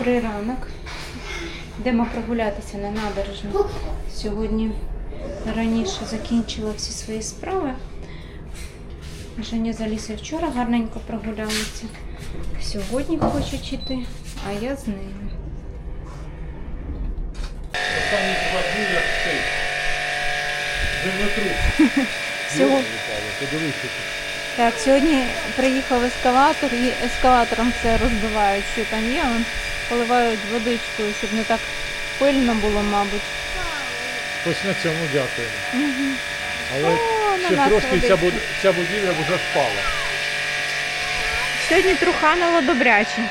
Добрий ранок. Йдемо прогулятися на набережну. Сьогодні раніше закінчила всі свої справи. Женя з Алісою вчора гарненько прогулялися. Сьогодні хочуть іти, а я з ними. Сьогодні. Так, сьогодні приїхав ескаватор і ескаватором все розбивають, що там є. Вон поливають водичкою, щоб не так пильно було, мабуть. Ось на цьому дякуємо. Але О, на ще нас трошки ця, водичка. буд- ця будівля вже впала. Сьогодні труханило добряче.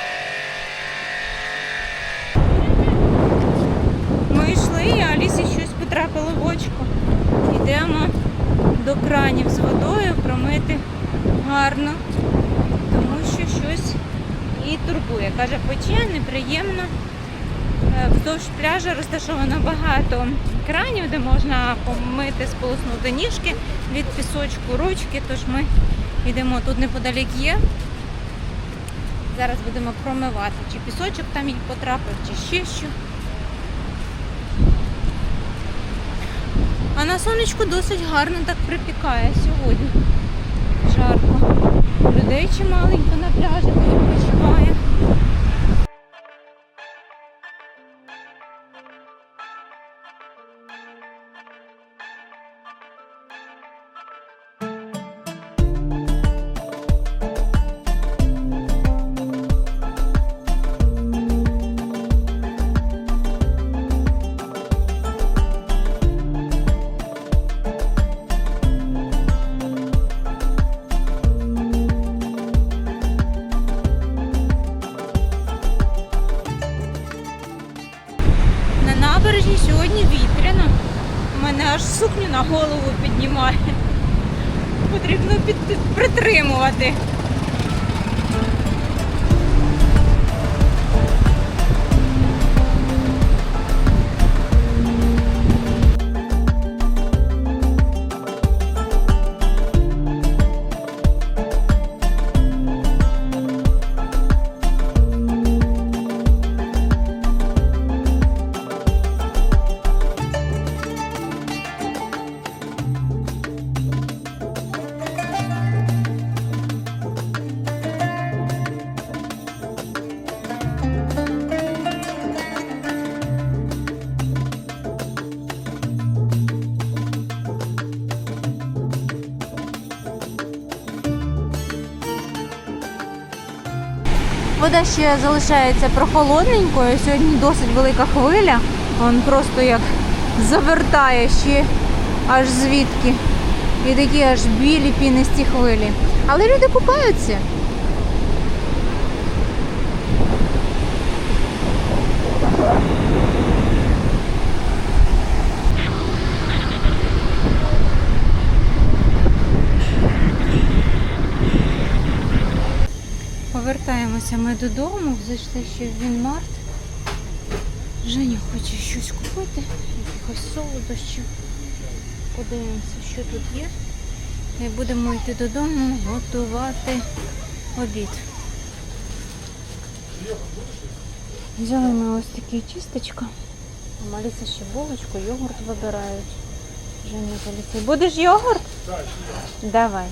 Ми йшли, а Алісі щось потрапило в очко. Йдемо до кранів з водою промити гарно, тому що щось її турбує. Каже, пече, неприємно. Е, Вздовж пляжа розташовано багато кранів, де можна помити, сполоснути ніжки від пісочку, ручки. Тож ми йдемо тут неподалік є. Зараз будемо промивати, чи пісочок там їй потрапив, чи ще що. А на сонечку досить гарно так припікає сьогодні. Жарко. Людей чималенько на пляжі відпочиває. Сьогодні вітряно. У мене аж сукню на голову піднімає. Потрібно під, притримувати. Вода ще залишається прохолодненькою. Сьогодні досить велика хвиля. Вон просто як завертає ще аж звідки. І такі аж білі пінисті хвилі. Але люди купаються. Повертаємося ми додому, зайшли ще в Вінмарт. Женя хоче щось купити, якихось солодощів. Подивимося, що тут є. І будемо йти додому готувати обід. Взяли ми ось такі тістечка. А Маліса ще булочку, йогурт вибирають. Женя з Будеш йогурт? Давай.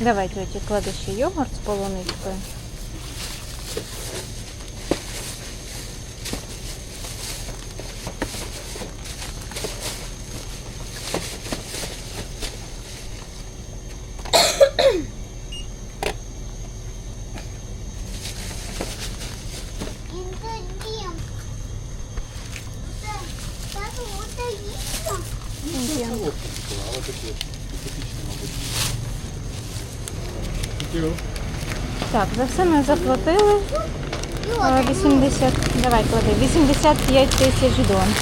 Давай, тьоті, клади ще йогурт з полуничкою. Так, за все ми заплатили е, 80, давай клади, 85 тисяч дон.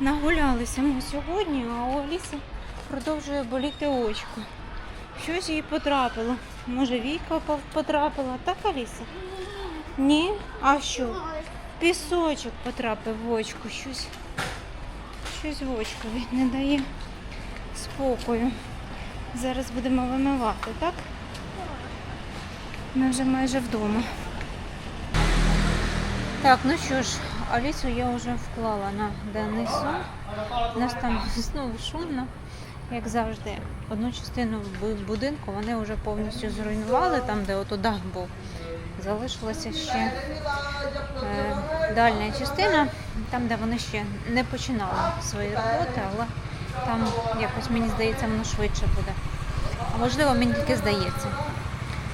Нагулялися ми сьогодні, а у Аліси продовжує боліти очко. Щось їй потрапило. Може війка потрапила, так, Аліса? Ні? А що? Пісочок потрапив в очко, щось. Щось в не дає спокою. Зараз будемо вимивати, так? Ми вже майже вдома. Так, ну що ж, Алісу я вже вклала на денний сон. У нас там знову шумно, як завжди. Одну частину будинку вони вже повністю зруйнували, там, де ото дах був. Залишилася ще е, дальня частина, там, де вони ще не починали свої роботи, але там якось мені здається, воно швидше буде. А можливо, мені тільки здається.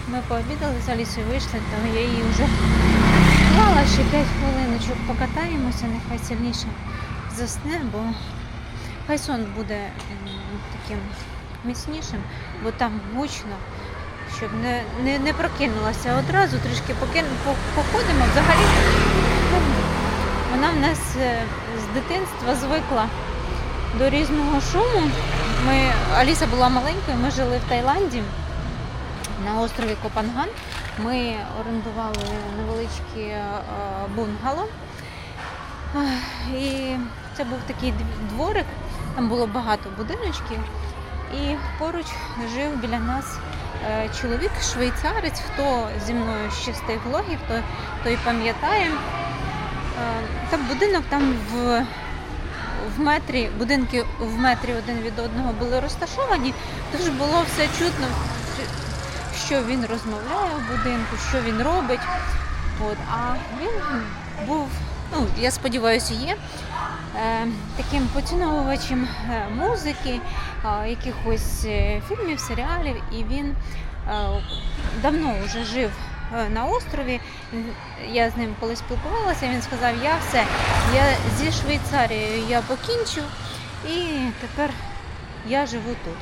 Ми пообідали з Алісою вийшли, то я її вже клала ще 5 хвилиночок, покатаємося, нехай сильніше засне, бо хай сон буде таким міцнішим, бо там гучно, щоб не, не, не прокинулася одразу, трішки походимо. Взагалі ну, вона в нас е, з дитинства звикла до різного шуму. Ми, Аліса була маленькою, ми жили в Таїланді на острові Копанган. Ми орендували невеличке е, бунгало. І це був такий дворик, там було багато будиночків. І поруч жив біля нас е, чоловік, швейцарець, хто зі мною з тих влогів, той, той пам'ятає. Е, Там будинок там в, в метрі, будинки в метрі один від одного були розташовані, тож було все чутно, що він розмовляє в будинку, що він робить. От, а він був, ну, я сподіваюся, є е, таким поціновувачем е, музики, е, якихось е, фільмів, серіалів, і він е, давно вже жив е, на острові. Я з ним коли спілкувалася, він сказав, я все, я зі Швейцарією я покінчив і тепер я живу тут.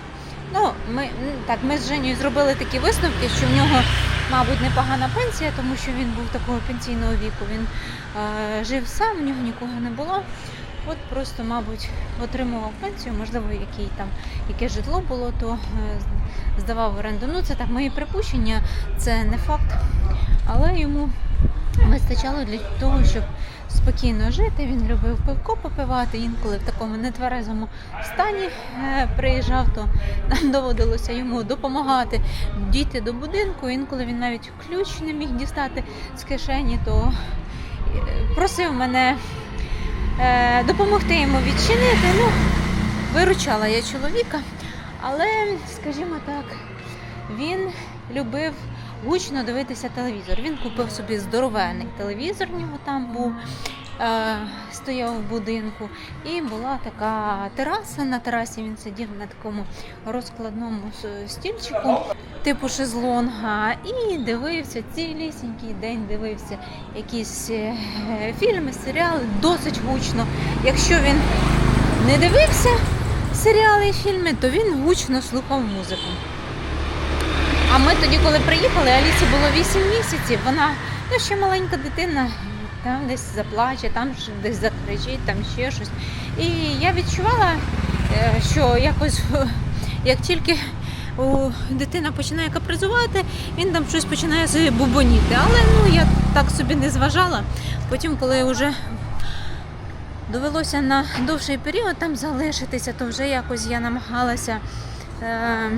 Ну, ми, так, ми з Женєю зробили такі висновки, що в нього, мабуть, непогана пенсія, тому що він був такого пенсійного віку. Він е, жив сам, в нього нікого не було. От просто, мабуть, отримував пенсію, можливо, який там, яке житло було, то е, здавав в оренду. Ну, це так, мої припущення, це не факт. Але йому вистачало для того, щоб спокійно жити. Він любив пивко попивати, інколи в такому нетверезому стані е, приїжджав, то нам доводилося йому допомагати дійти до будинку. Інколи він навіть ключ не міг дістати з кишені, то е, просив мене допомогти йому відчинити. Ну, виручала я чоловіка, але, скажімо так, він любив гучно дивитися телевізор. Він купив собі здоровенний телевізор, в нього там був. Е, Стояв в будинку, і була така тераса. На терасі він сидів на такому розкладному стільчику, типу шезлонга, і дивився цілісінький день. Дивився якісь е, фільми, серіали досить гучно. Якщо він не дивився серіали і фільми, то він гучно слухав музику. А ми тоді, коли приїхали, Алісі було 8 місяців, вона ну, ще маленька дитина, там десь заплаче, там десь закричить, там ще щось. І я відчувала, е, що якось як тільки у дитина починає капризувати, він там щось починає собі бубоніти. Але ну я так собі не зважала. Потім, коли вже довелося на довший період там залишитися, то вже якось я намагалася. Е,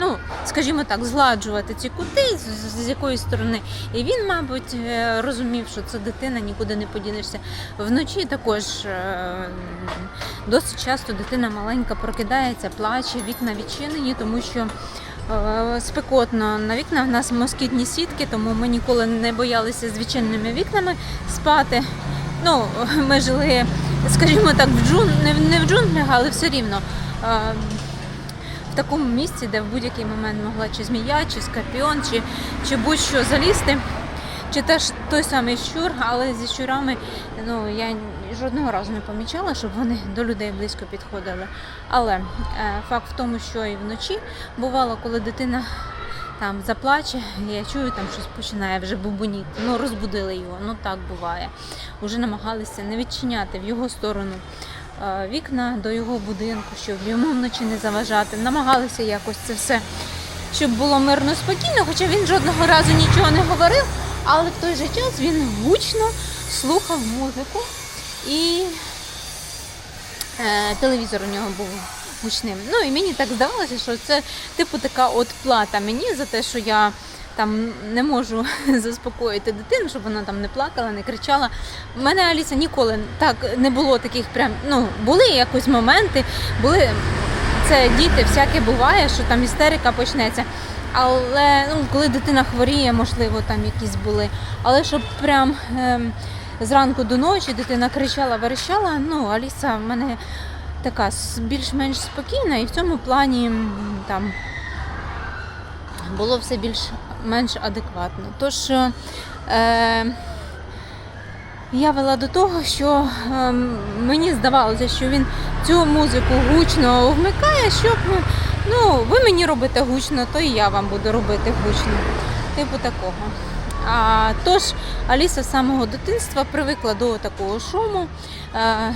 Ну, скажімо так, згладжувати ці кути з, якоїсь сторони. І він, мабуть, е, розумів, що це дитина, нікуди не подінешся. Вночі також е, досить часто дитина маленька прокидається, плаче, вікна відчинені, тому що е, спекотно на вікна. В нас москітні сітки, тому ми ніколи не боялися з відчиненими вікнами спати. Ну, ми жили, скажімо так, в джун... не в джунглях, але все рівно. Такому місці, де в будь-який момент могла чи змія, чи скорпіон, чи, чи будь-що залізти, чи теж той самий щур, але зі щурами ну, я жодного разу не помічала, щоб вони до людей близько підходили. Але е, факт в тому, що і вночі бувало, коли дитина там заплаче, я чую, там щось починає вже бубоніти. Ну, розбудили його, ну так буває. Уже намагалися не відчиняти в його сторону вікна до його будинку, щоб йому вночі не заважати. Намагалися якось це все, щоб було мирно спокійно, хоча він жодного разу нічого не говорив, але в той же час він гучно слухав музику і е, телевізор у нього був гучним. Ну і мені так здавалося, що це типу така от плата мені за те, що я там не можу заспокоїти дитину, щоб вона там не плакала, не кричала. У мене Аліса ніколи так не було таких прям. Ну, були якось моменти, були це діти, всяке буває, що там істерика почнеться. Але ну, коли дитина хворіє, можливо, там якісь були. Але щоб прям ем, зранку до ночі дитина кричала, верещала, ну, Аліса в мене така більш-менш спокійна, і в цьому плані там було все більш-менш адекватно. Тож е, я вела до того, що е, мені здавалося, що він цю музику гучно вмикає, щоб ну, ви мені робите гучно, то і я вам буду робити гучно. Типу такого. А, тож Аліса з самого дитинства привикла до такого шуму. Е,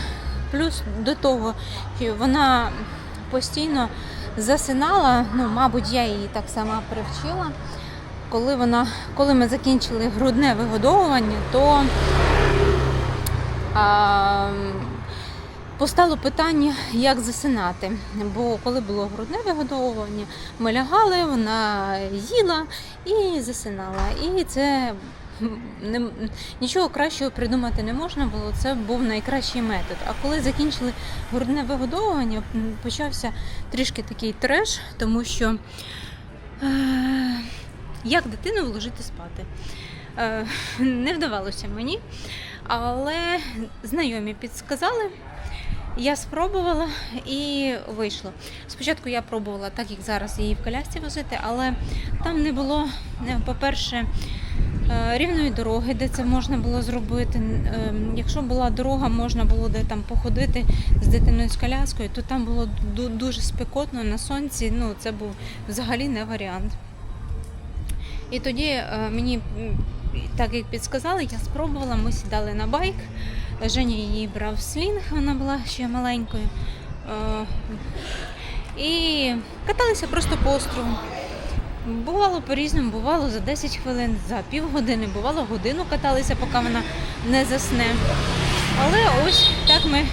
плюс до того, що вона постійно засинала, ну, мабуть, я її так сама привчила. Коли, вона, коли ми закінчили грудне вигодовування, то а, постало питання, як засинати. Бо коли було грудне вигодовування, ми лягали, вона їла і засинала. І це не, нічого кращого придумати не можна було. Це був найкращий метод. А коли закінчили грудне вигодовування, почався трішки такий треш, тому що е, як дитину вложити спати. Е, не вдавалося мені, але знайомі підсказали. Я спробувала і вийшло. Спочатку я пробувала, так як зараз її в колясці возити, але там не було, е, по-перше, е, рівної дороги, де це можна було зробити. Якщо була дорога, можна було де там походити з дитиною з коляскою, то там було дуже спекотно на сонці. Ну, це був взагалі не варіант. І тоді е, мені, так як підсказали, я спробувала, ми сідали на байк. Женя її брав слінг, вона була ще маленькою. Е, І каталися просто по острову. Бувало по-різному, бувало за 10 хвилин, за півгодини, бувало годину каталися, поки вона не засне. Але ось так ми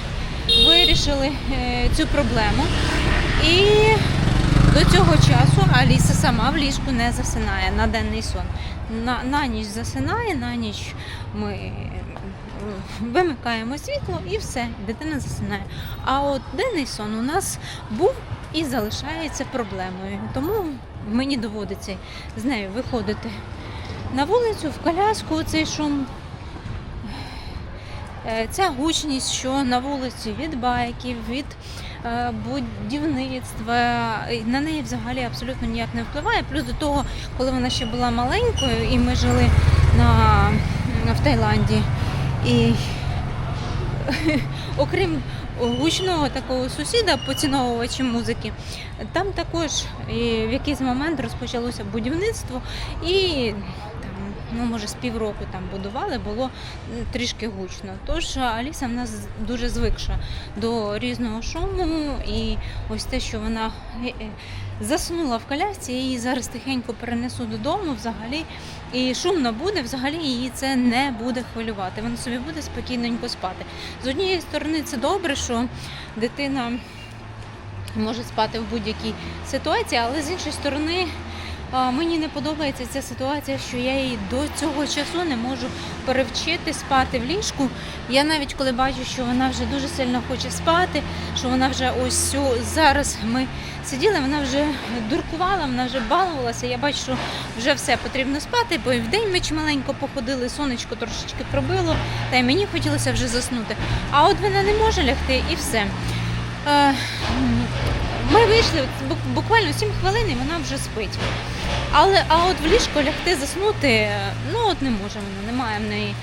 вирішили е, цю проблему. І до цього часу Аліса сама в ліжку не засинає на денний сон. На, на ніч засинає, на ніч ми вимикаємо світло і все, дитина засинає. А от денний сон у нас був і залишається проблемою. Тому мені доводиться з нею виходити на вулицю, в коляску, цей шум. Е, Ця гучність, що на вулиці від байків, від будівництва, на неї взагалі абсолютно ніяк не впливає. Плюс до того, коли вона ще була маленькою, і ми жили на, в Таїланді. І окрім гучного такого сусіда, поціновувача музики, там також і в якийсь момент розпочалося будівництво і ну, може, з півроку там будували, було трішки гучно. Тож Аліса в нас дуже звикша до різного шуму, і ось те, що вона е, е, заснула в колясці, її зараз тихенько перенесу додому взагалі. І шумно буде, взагалі її це не буде хвилювати. Вона собі буде спокійненько спати. З однієї сторони, це добре, що дитина може спати в будь-якій ситуації, але з іншої сторони. Мені не подобається ця ситуація, що я її до цього часу не можу перевчити спати в ліжку. Я навіть коли бачу, що вона вже дуже сильно хоче спати, що вона вже ось зараз ми сиділи, вона вже дуркувала, вона вже балувалася. Я бачу, що вже все потрібно спати, бо і вдень ми чималенько походили, сонечко трошечки пробило, та й мені хотілося вже заснути. А от вона не може лягти і все. Е, Ми вийшли буквально 7 хвилин і вона вже спить. Але а от в ліжко лягти заснути, е, ну от не може вона, немає в неї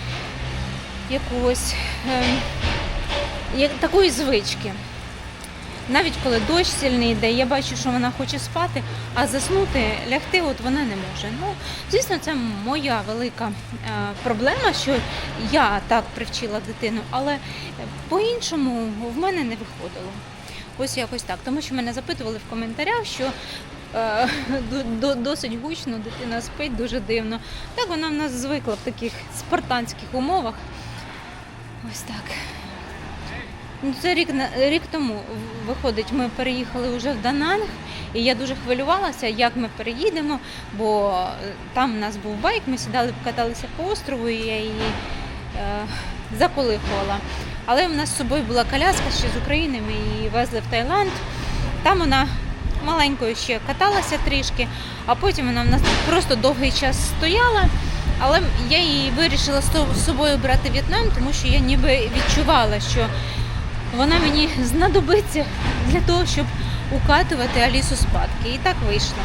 якогось е, такої звички. Навіть коли дощ сильний йде, я бачу, що вона хоче спати, а заснути, лягти от вона не може. Ну, звісно, це моя велика е, проблема, що я так привчила дитину, але по-іншому в мене не виходило. Ось якось так. Тому що мене запитували в коментарях, що досить гучно дитина спить, дуже дивно. Так вона в нас звикла в таких спартанських умовах. Ось так. Ну, це рік, рік тому виходить, ми переїхали вже в Дананг, і я дуже хвилювалася, як ми переїдемо, бо е, там у нас був байк, ми сідали, каталися по острову, і я її е, заколихувала. Але в нас з собою була коляска ще з України, ми її везли в Таїланд. Там вона маленькою ще каталася трішки, а потім вона в нас просто довгий час стояла. Але я її вирішила з собою брати В'єтнам, тому що я ніби відчувала, що вона мені знадобиться для того, щоб укатувати Алісу спадки. І так вийшло.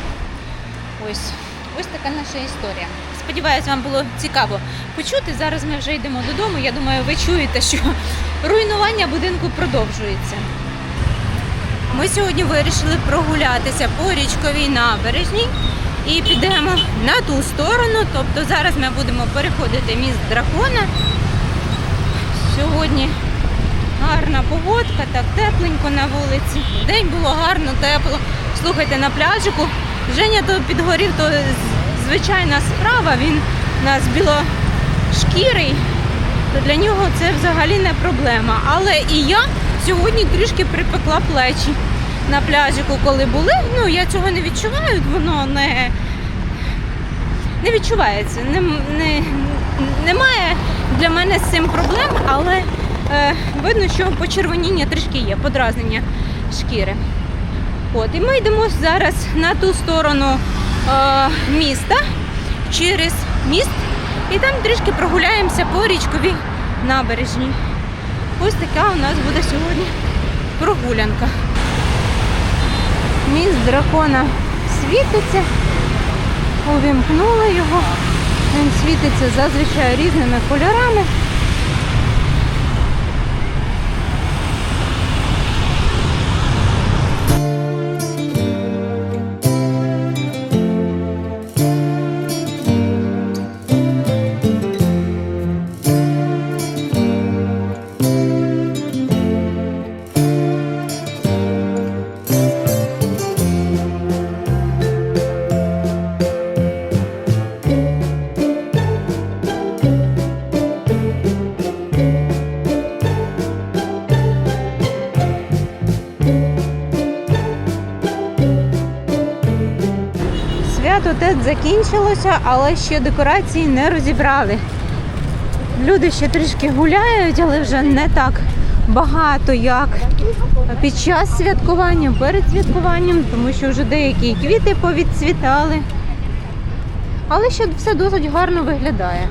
Ось. Ось така наша історія. Сподіваюсь, вам було цікаво почути. Зараз ми вже йдемо додому. Я думаю, ви чуєте, що руйнування будинку продовжується. Ми сьогодні вирішили прогулятися по річковій набережній і підемо на ту сторону. Тобто зараз ми будемо переходити міст дракона. Сьогодні гарна погодка, так тепленько на вулиці. День було гарно, тепло. Слухайте, на пляжику Женя то підгорів, то звичайна справа. Він у нас білошкірий, то для нього це взагалі не проблема. Але і я сьогодні трішки припекла плечі на пляжику, коли були. Ну я цього не відчуваю, воно не, не відчувається. Не, не, немає для мене з цим проблем, але е, видно, що почервоніння трішки є, подразнення шкіри. От, і ми йдемо зараз на ту сторону е, міста через міст, і там трішки прогуляємося по річковій набережній. Ось така у нас буде сьогодні прогулянка. Міст дракона світиться, увімкнули його. Він світиться зазвичай різними кольорами. Свято ТЕД закінчилося, але ще декорації не розібрали. Люди ще трішки гуляють, але вже не так багато, як під час святкування, перед святкуванням, тому що вже деякі квіти повідцвітали. Але ще все досить гарно виглядає.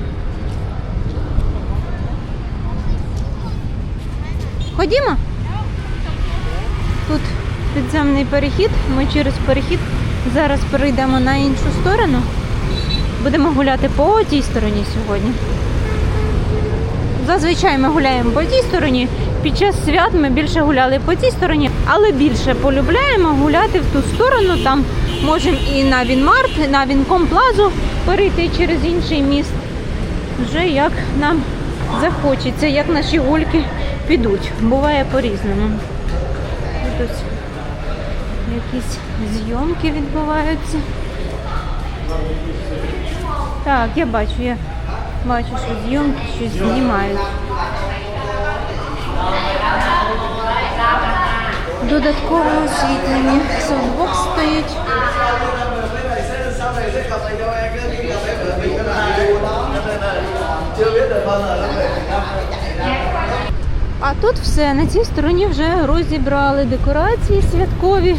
Ходімо. Тут підземний перехід. Ми через перехід зараз перейдемо на іншу сторону. Будемо гуляти по тій стороні сьогодні. Зазвичай ми гуляємо по тій стороні. Під час свят ми більше гуляли по тій стороні, але більше полюбляємо гуляти в ту сторону. Там можемо і на Вінмарт, на Вінкомплазу перейти через інший міст. Вже як нам захочеться, як наші гульки підуть. Буває по-різному. Якісь зйомки відбуваються. Так, я бачу, я бачу, що зйомки щось знімають. Додаткове освітлення. Софтбокс стоїть. А тут все, на цій стороні вже розібрали декорації святкові.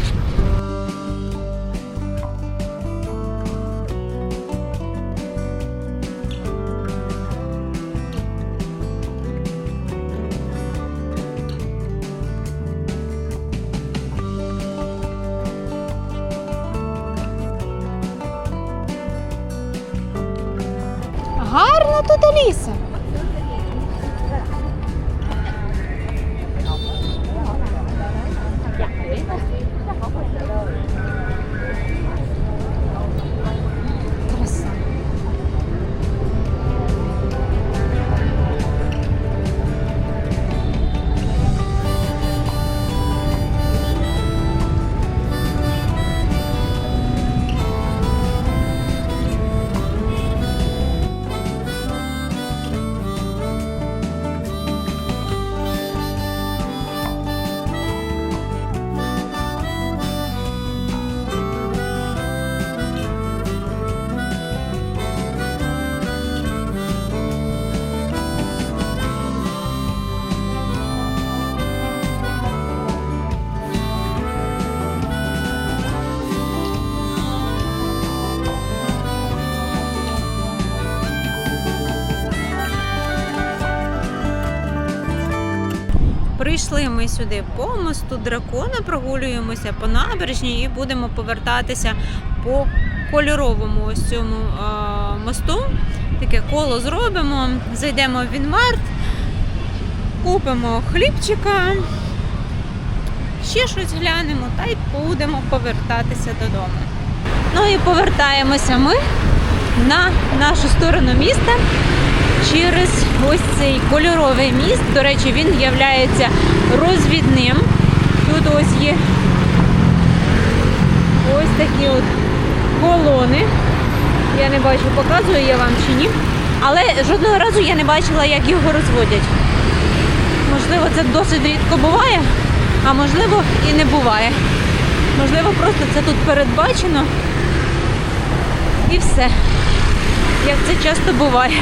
Прийшли ми сюди по мосту дракона, прогулюємося по набережній і будемо повертатися по кольоровому ось цьому мосту. Таке коло зробимо, зайдемо в Вінмарт, купимо хлібчика, ще щось глянемо та й будемо повертатися додому. Ну і повертаємося ми на нашу сторону міста через ось цей кольоровий міст. До речі, він є розвідним. Тут ось є ось такі от колони. Я не бачу, показую я вам чи ні. Але жодного разу я не бачила, як його розводять. Можливо, це досить рідко буває, а можливо і не буває. Можливо, просто це тут передбачено. І все. Як це часто буває.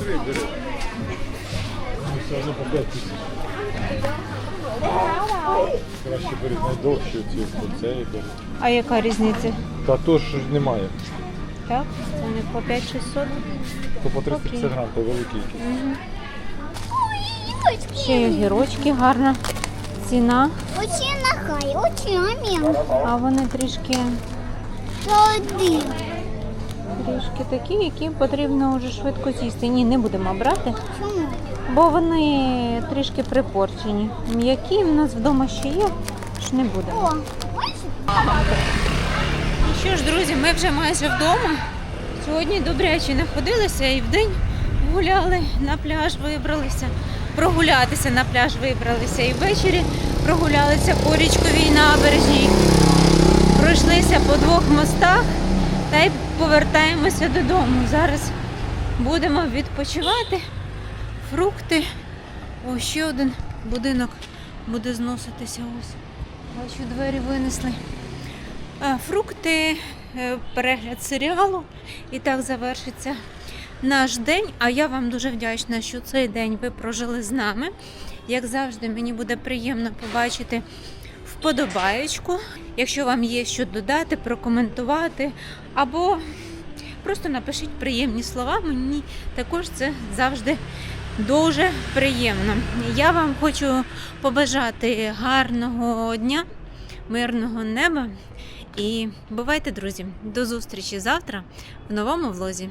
Три бери. Ну, Все одно по 5 тисяч. Краще бери найдовші ці, бери. А яка різниця? Та то ж немає. Так, це не по 5600. То по 350 грам, то великий якийсь. Ще й огірочки гарна ціна, Очень нахай, очень амін. а вони трішки, Один. трішки такі, які потрібно вже швидко з'їсти. Ні, не будемо брати, Чому? бо вони трішки припорчені. М'які в нас вдома ще є, ж не будемо. О, що ж, друзі, ми вже майже вдома. Сьогодні добряче находилися і вдень гуляли на пляж, вибралися. Прогулятися на пляж вибралися. І ввечері прогулялися по річковій набережній. Пройшлися по двох мостах та й повертаємося додому. Зараз будемо відпочивати. Фрукти. О, ще один будинок буде зноситися. Ось. Бачу, двері винесли. Е, Фрукти, е, перегляд серіалу. І так завершиться наш день. А я вам дуже вдячна, що цей день ви прожили з нами. Як завжди, мені буде приємно побачити вподобаєчку. Якщо вам є що додати, прокоментувати або просто напишіть приємні слова. Мені також це завжди дуже приємно. Я вам хочу побажати гарного дня, мирного неба. І бувайте, друзі, до зустрічі завтра в новому влозі.